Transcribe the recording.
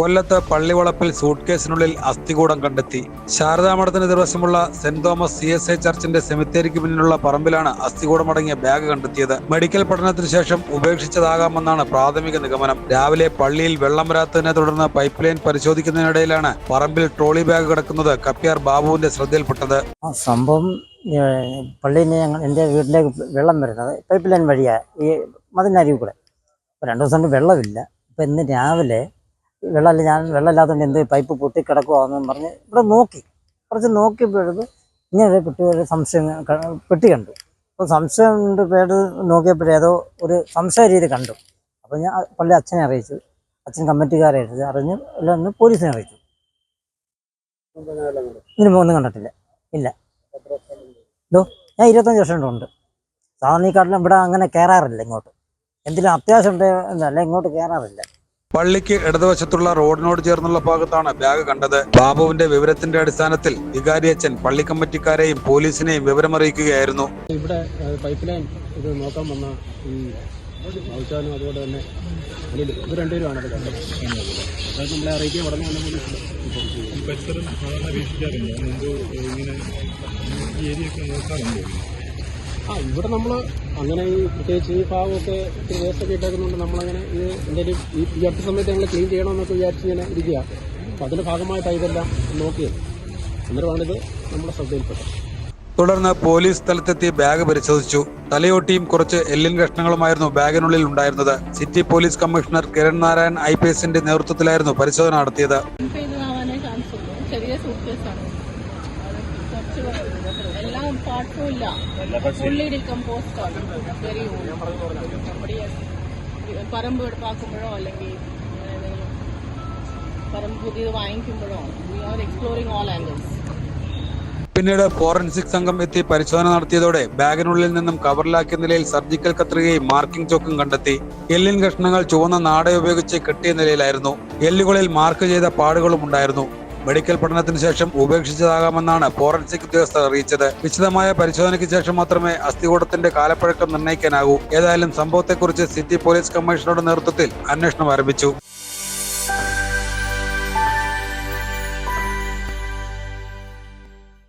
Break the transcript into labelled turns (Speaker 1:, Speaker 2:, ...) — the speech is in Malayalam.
Speaker 1: കൊല്ലത്ത് പള്ളിവളപ്പിൽ സൂട്ട്കേസിനുള്ളിൽ അസ്ഥികൂടം കണ്ടെത്തി. ശാരദാമഠത്തിന് ദിവസമുള്ള saint Thomas C S I ചർച്ചിന്റെ സെമിത്തേരിക്ക് പിന്നിലുള്ള പറമ്പിലാണ് അസ്ഥികൂടം അടങ്ങിയ ബാഗ് കണ്ടെത്തിയത്. മെഡിക്കൽ പഠനത്തിന് ശേഷം ഉപേക്ഷിച്ചതാകാമെന്നാണ് പ്രാഥമിക നിഗമനം. രാവിലെ പള്ളിയിൽ വെള്ളം വരാത്തതിനെ തുടർന്ന് പൈപ്പ് ലൈൻ പരിശോധിക്കുന്നതിനിടയിലാണ് പറമ്പിൽ ട്രോളി ബാഗ് കിടക്കുന്നത് കപ്പ്യാർ ബാബുവിന്റെ ശ്രദ്ധയിൽപ്പെട്ടത്.
Speaker 2: സംഭവം പള്ളിയിൽ എന്റെ വീട്ടിലേക്ക് വെള്ളം വരുന്നത് പൈപ്പ് ലൈൻ വഴിയാണ് ഈ മതിനരിവ് കൂടെ. രണ്ടു ദിവസം വെള്ളമില്ല. ഇപ്പം ഇന്ന് രാവിലെ വെള്ളമില്ല ഞാൻ വെള്ളമില്ലാത്തതുകൊണ്ട് എന്ത് പൈപ്പ് പൊട്ടി കിടക്കുവാന്ന് പറഞ്ഞ് ഇവിടെ നോക്കി. കുറച്ച് നോക്കിയപ്പോഴത് ഇങ്ങനെ ഒരു സംശയം പെട്ടി കണ്ടു. അപ്പോൾ സംശയം കൊണ്ട് പേട് നോക്കിയപ്പോഴേ ഏതോ ഒരു സംശയ രീതി കണ്ടു. അപ്പോൾ ഞാൻ പള്ളി അച്ഛനെ അറിയിച്ചു. അച്ഛൻ കമ്മിറ്റിക്കാരെ അറിയിച്ചു. അറിഞ്ഞ് എല്ലാം ഒന്ന് പോലീസിനെ അറിയിച്ചു. ഇതിന് ഒന്നും കണ്ടിട്ടില്ല. ഇല്ല. ഇതോ ഞാൻ ഇരുപത്തഞ്ച് വർഷം ഉണ്ട് സാധാരണ ഈ കാട്ടിലും ഇവിടെ അങ്ങനെ കയറാറില്ല ഇങ്ങോട്ട്. എന്തെങ്കിലും അത്യാവശ്യം ഉണ്ട് അല്ല ഇങ്ങോട്ട് കയറാറില്ല.
Speaker 1: പള്ളിക്ക് ഇടതുവശത്തുള്ള റോഡിനോട് ചേർന്നുള്ള ഭാഗത്താണ് ബാഗ് കണ്ടത്. ബാബുവിന്റെ വിവരത്തിന്റെ അടിസ്ഥാനത്തിൽ വികാരി അച്ഛൻ പള്ളി കമ്മിറ്റിക്കാരെയും പോലീസിനെയും വിവരമറിയിക്കുകയായിരുന്നു.
Speaker 3: ഇവിടെ പൈപ്പ് ലൈൻ ഇത് നോക്കാൻ വന്ന ഈ ഔച്ചാനും അതുപോലെ തന്നെ അനിലും ഇത് രണ്ടുപേരുമാണ് അത് കണ്ടത്. അത് നമ്മളെ അറിയിക്കാൻ ഉടനെ തന്നെ പോലീസ്
Speaker 4: പരിസരം സാധാരണ വീക്ഷിക്കാറുണ്ട് മുമ്പ് ഇങ്ങനെ ഈ ഏരിയ ഒക്കെ നോക്കാറുണ്ട്?
Speaker 3: ആ ഇവിടെ നമ്മൾ അങ്ങനെ ഈ പ്രത്യേകിച്ച് ഈ ഭാഗമൊക്കെ ഇത്തിരി വേസ്റ്റൊക്കെ ഇട്ടേക്കുന്നുണ്ട് നമ്മളങ്ങനെ ഇത് എന്തെങ്കിലും ഈ ഈ അടുത്ത സമയത്ത് ഞങ്ങൾ ക്ലീൻ ചെയ്യണമെന്നൊക്കെ വിചാരിച്ച് ഇങ്ങനെ ഇരിക്കുക അപ്പോൾ അതിന്റെ ഭാഗമായിട്ടാണ് ഇതെല്ലാം നോക്കിയത്. അന്നേരമാണിത് നമ്മുടെ ശ്രദ്ധയിൽപ്പെട്ടത്.
Speaker 1: തുടർന്ന് പോലീസ് സ്ഥലത്തെത്തി ബാഗ് പരിശോധിച്ചു. തലയോട്ടിയും കുറച്ച് എല്ലിൻ കഷ്ണങ്ങളുമായിരുന്നു ബാഗിനുള്ളിൽ ഉണ്ടായിരുന്നത്. City police commissioner Kiran Narayan I P എസിന്റെ നേതൃത്വത്തിലായിരുന്നു പരിശോധന നടത്തിയത്.
Speaker 5: ചെറിയ സൂട്ട്കേസാണ് കുറച്ച് എല്ലാം പാട്ടുമില്ല. ഇല്ല ഫുള്ളി ഡികമ്പോസ്ഡ് ആണ്. വെരി പറമ്പ് എടുപ്പാക്കുമ്പോഴോ അല്ലെങ്കിൽ പറമ്പ് പുതിയത് വാങ്ങിക്കുമ്പോഴോ we are exploring all angles
Speaker 1: പിന്നീട് ഫോറൻസിക് സംഘം എത്തി പരിശോധന നടത്തിയതോടെ ബാഗിനുള്ളിൽ നിന്നും കവറിലാക്കിയ നിലയിൽ സർജിക്കൽ കത്രികയും മാർക്കിംഗ് ചോക്കും കണ്ടെത്തി. എല്ലിൻ കഷ്ണങ്ങൾ ചുവന്ന നാട ഉപയോഗിച്ച് കെട്ടിയ നിലയിലായിരുന്നു. എല്ലുകളിൽ മാർക്ക് ചെയ്ത പാടുകളും ഉണ്ടായിരുന്നു. മെഡിക്കൽ പഠനത്തിന് ശേഷം ഉപേക്ഷിച്ചതാകാമെന്നാണ് ഫോറൻസിക് ഉദ്യോഗസ്ഥർ അറിയിച്ചത്. വിശദമായ പരിശോധനയ്ക്ക് ശേഷം മാത്രമേ അസ്ഥികൂടത്തിന്റെ കാലപ്പഴക്കം നിർണയിക്കാനാകൂ. ഏതായാലും സംഭവത്തെക്കുറിച്ച് സിറ്റി പോലീസ് കമ്മീഷണറുടെ നേതൃത്വത്തിൽ അന്വേഷണം ആരംഭിച്ചു.